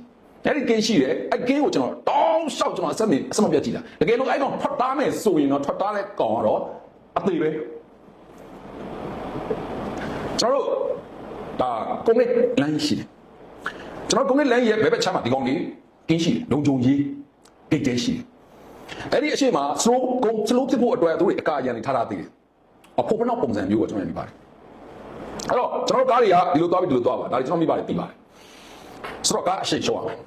အဲ့ဒီကင်းရှိတယ်အဲ့ကင်းကိုကျွန်တော်တောင်းလျှောက်ကျွန်တော်အဆက်မအဆက်မပြတ်ကြည့်တာတကယ်လို့အဲ့ကောင်ထွက်သားမယ်ဆိုရင်တော့ထွက်သားတဲ့ကောင်ကတော့အသေးပဲကျွန်တော်တို့ဒါကုန်းလေးလမ်းရှိတယ်ကျွန်တော်ကုန်းလေးလမ်းရဲ့ဘယ်ဘက်ချမ်းမှာဒီကောင်လေးကင်းရှိတယ်လုံခြုံရေးဂိတ်တဲရှိတယ်အဲ့ဒီအရှိမ slow ကုန်း slow ဖြစ်ဖို့အတွက်သူတို့အကာအရန်နေထားတာသေးတယ်အဖို့ဖနောက်ပုံစံမျိုးကိုကျွန်တော်မြင်ပါတယ်အဲ့တော့ကျွန်တော်တို့ကားတွေကဒီလိုသွားပြီးဒီလိုသွားပါဒါတွေကျွန်တော်မိပါတယ်ပြီးပါတယ်ဆိုတော့ကားအရှိရှော့ရမယ်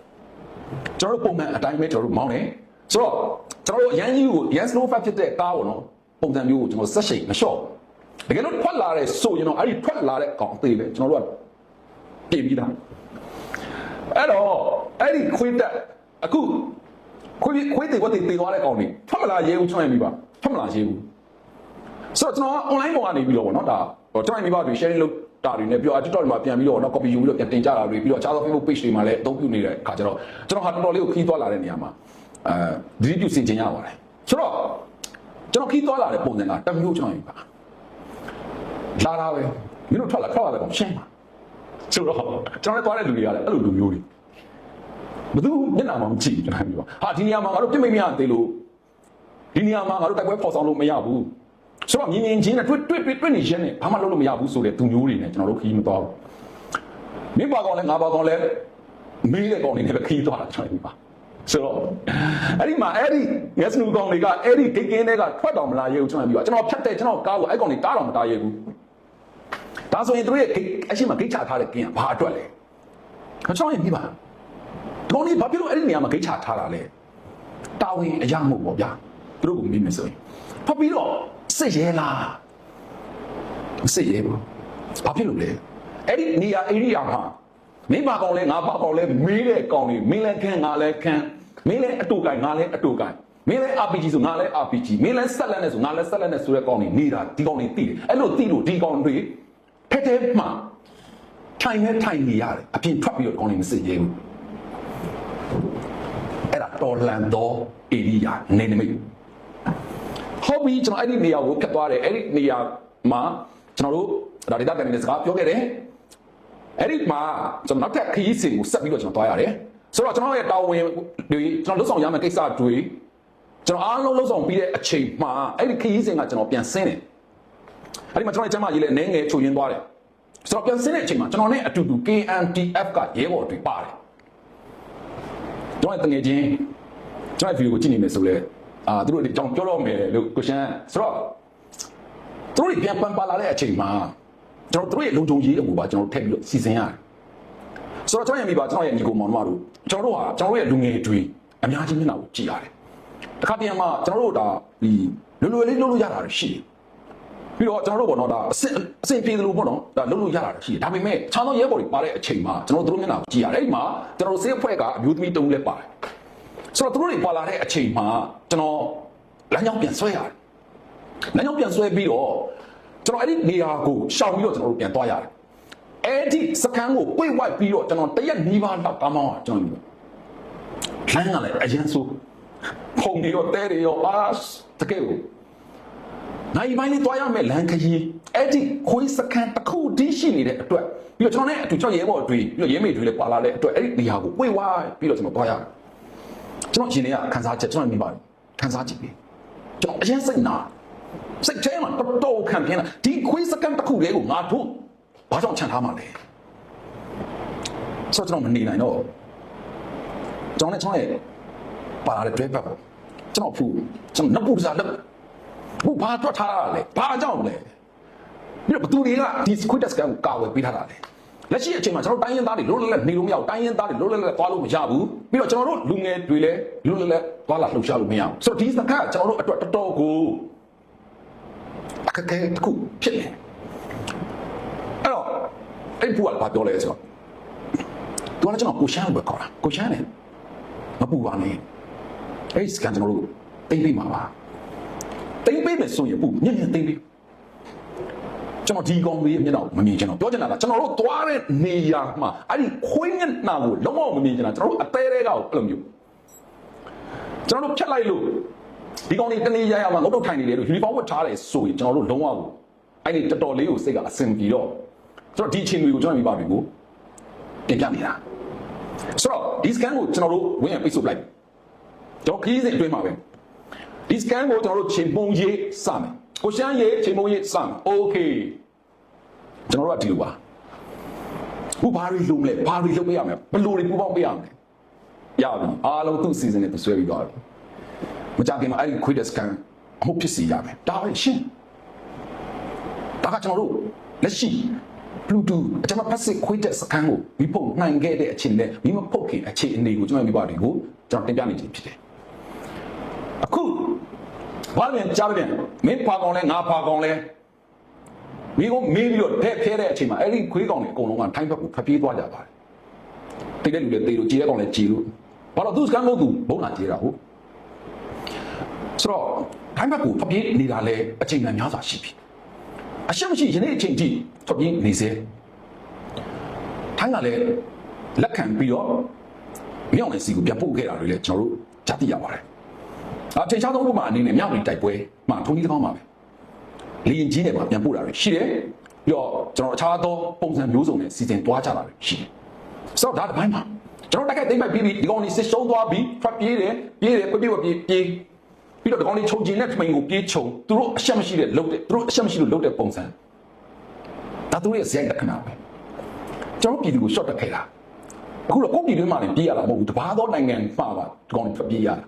ကျွန်တော်တို့ပုံမှန်အတိုင်းပဲကျွန်တော်တို့မောင်းတယ်ဆိုတော့ကျွန်တော်တို့ရန်ကြီးကိုရန် slow fast ဖြစ်တဲ့ကားပေါ့နော်ပုံစံမျိုးကိုကျွန်တော်ဆက်ရှိန်မလျှော့ဘူးတကယ်လို့ထွက်လာတဲ့ဆိုရင်တော့အဲ့ဒီထွက်လာတဲ့ကောင်အသေးပဲကျွန်တော်တို့ကပြင်ပြီးသားအဲ့တော့အဲ့ဒီခွေးတက်အခုခွေးခွေးတေကတေတေသွားတဲ့ကောင်တွေထွက်မလာရဲဘူးချွန့်ရပြီပါထွက်မလာရဲဘူးဆိုတော့ကျွန်တော် online ပေါ်ကနေပြီးတော့ဗောနော်ဒါဟိုကျွန်တော်မိဘတွေ sharing လုပ် တာတွေနဲ့ပြီးတော့ TikTok တွေမှာပြန်ပြီးတော့နော် copy ယူပြီးတော့ပြန်တင်ကြတာတွေပြီးတော့အခြားသော Facebook page တွေမှာလည်းအသုံးပြုနေတဲ့အခါကျတော့ကျွန်တော်ဟာတော်တော်လေးကိုခီးသွားလာတဲ့နေရာမှာအဲဒီပြုစင်ချင်ရပါတယ်ဆိုတော့ကျွန်တော်ခီးသွားလာတဲ့ပုံစံကတစ်မျိုးကျွန်တော်ယူပါလာတာပဲမင်းတို့ထွက်လာထွက်လာတယ်ကောင်ရှင်းပါဆိုတော့ကျွန်တော်လည်းသွားတဲ့လူတွေကလည်းအဲ့လိုလူမျိုးတွေဘယ်သူမျက်နှာမှမကြည့်ကျွန်တော်ပြောဟာဒီနေရာမှာငါတို့ပြစ်မိမရသေးလို့ဒီနေရာမှာငါတို့တိုက်ပွဲဖော်ဆောင်လို့မရဘူး ဆိုတော့မြင်မြင်ချင်းနဲ့တွေ့တွေ့တွေ့တွေ့နေချင်းနဲ့ဘာမှလုပ်လို့မရဘူးဆိုတဲ့သူမျိုးတွေနဲ့ကျွန်တော်တို့ခီးမသွားဘူးမင်းပါကောင်လဲငါပါကောင်လဲမေးတဲ့ကောင်တွေနဲ့ပဲခီးသွားတာကျွန်တော်ပြောပါဆိုတော့အဲ့ဒီမှာအဲ့ဒီ yes နူကောင်တွေကအဲ့ဒီဂိတ်ကင်းတွေကထွက်တော်မလာရဲဘူးကျွန်တော်ပြောကျွန်တော်ဖြတ်တဲ့ကျွန်တော်ကားကိုအဲ့ကောင်တွေကားတော်မတားရဲဘူးဒါဆိုရင်တို့ရဲ့ဂိတ်အရှိမဂိတ်ချထားတဲ့ကင်းကဘာအတွက်လဲကျွန်တော်ရင်ပြပါကောင်းလေးဘာဖြစ်လို့အဲ့ဒီနေရာမှာဂိတ်ချထားတာလဲတာဝန်အရာမို့ပေါ့ဗျာသူတို့ကမေးမယ်ဆိုရင်ဖတ်ပြီးတော့ စစ်ရဲလားမစစ်ရဲဘူးဘာဖြစ်လို့လဲအဲ့ဒီနေရာဧရိယာမှာမင်းပါကောင်လဲငါပါကောင်လဲမေးတဲ့ကောင်လေးမင်းလဲခန်းငါလဲခန်းမင်းလဲအတူကိုင်ငါလဲအတူကိုင်မင်းလဲ RPG ဆိုငါလဲ RPG မင်းလဲဆက်လက်နဲ့ဆိုငါလဲဆက်လက်နဲ့ဆိုတဲ့ကောင်တွေနေတာဒီကောင်တွေသိတယ်အဲ့လိုသိလို့ဒီကောင်တွေဖက်တဲ့မှာထိုင်နဲ့ထိုင်နေရတယ်အပြင်ထွက်ပြီးတော့ကောင်တွေမစစ်ရဲဘူးအဲ့ဒါတော်လန်သောဧရိယာနေနေမိတ် ဟုတ်ပြီကျွန်တော်အဲ့ဒီနေရာကိုဖြတ်သွားတယ်အဲ့ဒီနေရာမှာကျွန်တော်တို့ဒါဒေတာကန်နေတဲ့စကားပြောခဲ့တယ်အဲ့ဒီမှာကျွန်တော်နောက်ထပ်ခရီးစဉ်ကိုဆက်ပြီးတော့ကျွန်တော်သွားရတယ်ဆိုတော့ကျွန်တော်ရဲ့တာဝန်တွေကျွန်တော်လှုပ်ဆောင်ရမယ့်ကိစ္စတွေကျွန်တော်အားလုံးလှုပ်ဆောင်ပြီးတဲ့အချိန်မှာအဲ့ဒီခရီးစဉ်ကကျွန်တော်ပြန်ဆင်းတယ်အဲ့ဒီမှာကျွန်တော်ရဲ့ကျမကြီးလည်းအနေငယ်ချုပ်ရင်းသွားတယ်ဆိုတော့ပြန်ဆင်းတဲ့အချိန်မှာကျွန်တော်နဲ့အတူတူ KNTF ကရဲဘော်တွေပါတယ်ကျွန်တော်ရဲ့တငယ်ချင်းကျွန်တော်ရဲ့ဗီဒီယိုကိုကြည့်နေမယ်ဆိုလဲ အာသူတို့ဒီကြောင်ပြောတော့မယ်လို့ကိုရှမ်းဆိုတော့သူတို့ပြန်ပန်ပါလာတဲ့အချိန်မှာကျွန်တော်တို့ရဲ့လုံခြုံရေးအကူပါကျွန်တော်ထည့်ပြီးတော့စီစဉ်ရတယ်ဆိုတော့ကျွန်တော်ရဲ့မိဘကျွန်တော်ရဲ့ညီကိုမောင်နှမတို့ကျွန်တော်တို့ဟာကျွန်တော်ရဲ့လူငယ်တွေအများကြီးမျက်နှာကိုကြည့်ရတယ်တခါတည်းမှာကျွန်တော်တို့ဒါဒီလွယ်လွယ်လေးလုပ်လို့ရတာရှိတယ်ပြီးတော့ကျွန်တော်တို့ပေါ့နော်ဒါအစင်အစင်ပြေတယ်လို့ပေါ့နော်ဒါလုပ်လို့ရတာရှိတယ်ဒါပေမဲ့ခြားသောရဲဘော်တွေပါတဲ့အချိန်မှာကျွန်တော်တို့မျက်နှာကိုကြည့်ရတယ်အဲ့ဒီမှာကျွန်တော်တို့ဆေးအဖွဲ့ကအမျိုးသမီးတုံးလည်းပါတယ် ဆိုတော့သူတို့တွေပါလာတဲ့အချိန်မှာကျွန်တော်လမ်းကြောင်းပြန်ဆွဲရတယ်လမ်းကြောင်းပြန်ဆွဲပြီးတော့ကျွန်တော်အဲ့ဒီနေရာကိုရှောင်ပြီးတော့ကျွန်တော်တို့ပြန်သွားရတယ်အဲ့ဒီစကန်ကိုပွေဝိုက်ပြီးတော့ကျွန်တော်တရက်နီးပါးလောက်ကားမောင်းအောင်ကျွန်တော်ယူလမ်းကလည်းအရင်ဆိုပုံတွေရောတဲတွေရောအာတကယ်ကိုနိုင်ပိုင်းလေးတွားရမယ်လမ်းခရီးအဲ့ဒီခွေးစကန်တစ်ခုတည်းရှိနေတဲ့အတွက်ပြီးတော့ကျွန်တော်နဲ့အတူကျွန်တော်ရဲဘော်တွေပြီးတော့ရဲမေတွေလည်းပါလာတဲ့အတွက်အဲ့ဒီနေရာကိုပွေဝိုက်ပြီးတော့ကျွန်တော်တွားရတယ် ကျွန်တော်ရှင်တွေကခန်းစားချက်ကျွန်တော်မြင်ပါတယ်ခန်းစားကြည့်ပြီကျွန်တော်အရင်စိတ်နာစိတ်ထဲမှာတော်တော်ခံပြင်းလာဒီခွေးစကန်တစ်ခုလေးကိုငါတို့ဘာကြောင့်ချန်ထားမှာလဲဆိုတော့ကျွန်တော်မနေနိုင်တော့ကျွန်တော်နဲ့ကျွန်တော်ရဲ့ပါလာတဲ့ drive ဘက်ပေါ့ကျွန်တော်ဖူကျွန်တော်နပူစားလက်ဘုဘာတွတ်ထားတာလဲဘာကြောင့်လဲပြီးတော့ဘသူတွေကဒီ squid test ကိုကာဝယ်ပေးထားတာလဲ လက်ရှိအချိန်မှာကျွန်တော်တိုင်းရင်းသားတွေလွတ်လပ်လပ်နေလို့မရဘူးတိုင်းရင်းသားတွေလွတ်လပ်လပ်သွားလို့မရဘူးပြီးတော့ကျွန်တော်တို့လူငယ်တွေလည်းလွတ်လပ်လပ်သွားလာလှုပ်ရှားလို့မရဘူးဆိုတော့ဒီစကားကကျွန်တော်တို့အတွက်တော်တော်ကိုအခက်အခဲတစ်ခုဖြစ်နေအဲ့တော့အဲ့ဘူကဘာပြောလဲဆိုတော့သူကလည်းကျွန်တော်ကိုရှမ်းလို့ပဲခေါ်တာကိုရှမ်းနဲ့မပူပါနဲ့အဲ့ဒီစကန်ကျွန်တော်တို့တိမ့်ပြီးမှာပါတိမ့်ပေးမယ်ဆိုရင်ပူညံ့ညံ့တိမ့်ပေး ကျွန်တော်ဒီကောင်လေးမျက်နှာကိုမမြင်ချင်တော့ပြောချင်တာကကျွန်တော်တို့သွားတဲ့နေရာမှာအဲ့ဒီခွေးမျက်နှာကိုလုံးဝမမြင်ချင်တာကျွန်တော်တို့အသေးသေးကောအဲ့လိုမျိုးကျွန်တော်တို့ဖြတ်လိုက်လို့ဒီကောင်လေးတနေရရမှာငုတ်တုတ်ထိုင်နေတယ်လို့ယူနီဖောင်းဝတ်ထားတယ်ဆိုရင်ကျွန်တော်တို့လုံးဝကိုအဲ့ဒီတော်တော်လေးကိုစိတ်ကအဆင်ပြေတော့ကျွန်တော်ဒီအချိန်တွေကိုကျွန်တော်ပြပါပြီကိုတင်ပြနေတာဆိုတော့ဒီ scan ကိုကျွန်တော်တို့ဝင်ရပိတ်ဆို့လိုက်ကျွန်တော်ခရီးစဉ်အတွင်းမှာပဲဒီ scan ကိုကျွန်တော်တို့ချိန်ပုံရေးစမယ် ကိုရှမ်းရေးချိန်ပုံရေးစမယ် okay ကျွန်တော်တို့ကဒီလိုပါခုဘာတွေလုံးလဲဘာတွေလုပ်ပေးရမလဲဘယ်လိုတွေပူပေါင်းပေးရမလဲရပြီအားလုံးသူ့ season နဲ့သူဆွဲပြီးသွားပြီမကြခင်မှာအဲ့ဒီ quick scan အမှုဖြစ်စီရမယ်ဒါပဲရှင်းဒါကကျွန်တော်တို့လက်ရှိ Bluetooth အကျွန်တော် passive quick scan ကိုမိဖို့နိုင်ခဲ့တဲ့အချိန်နဲ့မိမဖုတ်ခင်အခြေအနေကိုကျွန်တော်မိဘတွေကိုကျွန်တော်တင်ပြနေခြင်းဖြစ်တယ်အခု ဘာလဲကြားပြန်မင်းဖာကောင်လဲငါဖာကောင်လဲမိကိုမေးပြီးတော့တဲ့ဖဲတဲ့အချိန်မှာအဲ့ဒီခွေးကောင်တွေအကုန်လုံးကထိုင်းဘက်ကိုဖပြေးသွားကြပါတယ်တိတ်တဲ့လူတွေတေးလို့ကြေးတဲ့ကောင်လဲကြေးလို့ဘာလို့သူစကန်လို့သူဘုံလာကြေးတာဟုတ်ဆိုတော့ထိုင်းဘက်ကိုဖပြေးနေတာလဲအချိန်မှများစွာရှိပြီအရှက်မရှိယနေ့အချိန်ထိဖပြေးနေစေထိုင်းကလည်းလက်ခံပြီးတော့မြောက်နယ်စီကိုပြန်ပို့ခဲ့တာတွေလည်းကျွန်တော်တို့ကြားသိရပါတယ် အချိန်ချောင်းသုံးလို့မှအနေနဲ့မြောက်နယ်တိုက်ပွဲမှထုံးကြီးတစ်ကောင်းပါပဲလေရင်ကြီးနဲ့ပါပြန်ပို့တာတွေရှိတယ်ပြီးတော့ကျွန်တော်အခြားသောပုံစံမျိုးစုံနဲ့စီစဉ်သွားကြတာတွေရှိတယ်ဆိုတော့ဒါတစ်ပိုင်းမှာကျွန်တော်တက်ခိုက်သိမ့်ပိုက်ပြီးပြီဒီကောင်လေးစစ်ရှုံးသွားပြီးဖတ်ပြေးတယ်ပြေးတယ်ပြေးပြေးပြေးပြေးပြီးတော့ဒီကောင်လေးချုပ်ကျင်တဲ့ထမိန်ကိုပြေးချုံသူတို့အရှက်မရှိတဲ့လုတ်တဲ့သူတို့အရှက်မရှိလို့လုတ်တဲ့ပုံစံဒါသူတို့ရဲ့ဇယိုက်လက္ခဏာပဲကျွန်တော်ပြည်သူကို short တက်ခဲ့တာအခုတော့ကိုယ့်ပြည်တွင်းမှာလည်းပြေးရတာမဟုတ်ဘူးတဘာသောနိုင်ငံမှာပါဒီကောင်လေးဖတ်ပြေးရတာ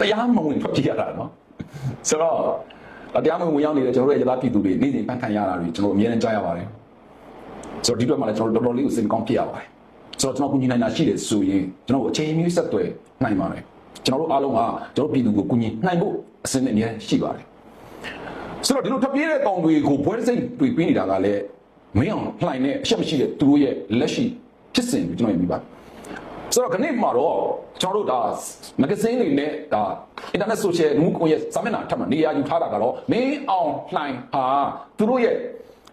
တရားမဝင်ဖတ်ပြေးရတာနော်ဆိုတော့အတရားမဝင်ဝင်ရောက်နေတဲ့ကျွန်တော်တို့ရဲ့ရသားပြည်သူတွေနေ့စဉ်ဖန်ခံရတာတွေကျွန်တော်အများနဲ့ကြားရပါတယ်ဆိုတော့ဒီဘက်မှာလည်းကျွန်တော်တော်တော်လေးကိုစိတ်ကောင်းဖြစ်ရပါတယ်ဆိုတော့ကျွန်တော်ကူညီနိုင်တာရှိတယ်ဆိုရင်ကျွန်တော်အချိန်မျိုးဆက်သွယ်နိုင်ပါတယ်ကျွန်တော်တို့အားလုံးကကျွန်တော်ပြည်သူကိုကူညီနိုင်ဖို့အစဉ်နဲ့အများရှိပါတယ်ဆိုတော့ဒီလိုထပ်ပြေးတဲ့ကောင်တွေကိုဘွဲစိတ်တွေပြီးနေတာကလည်းမင်းအောင်လှိုင်နဲ့အချက်မရှိတဲ့သူတို့ရဲ့လက်ရှိဖြစ်စဉ်ကိုကျွန်တော်မြင်ပါ ဆိုတော့ခဏမှာတော့ကျွန်တော်တို့ဒါမဂဇင်းတွေနဲ့ဒါ internet social ငူကွန်ရဲ့စာမျက်နှာထပ်မှာနေရာယူထားတာကတော့မင်းအောင်လှိုင်ဟာသူတို့ရဲ့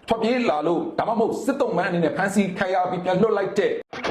ထွက်ပြေးလာလို့ဒါမှမဟုတ်စစ်တုံးမန်းအနေနဲ့ဖမ်းဆီးခံရပြီးပြန်လွတ်လိုက်တဲ့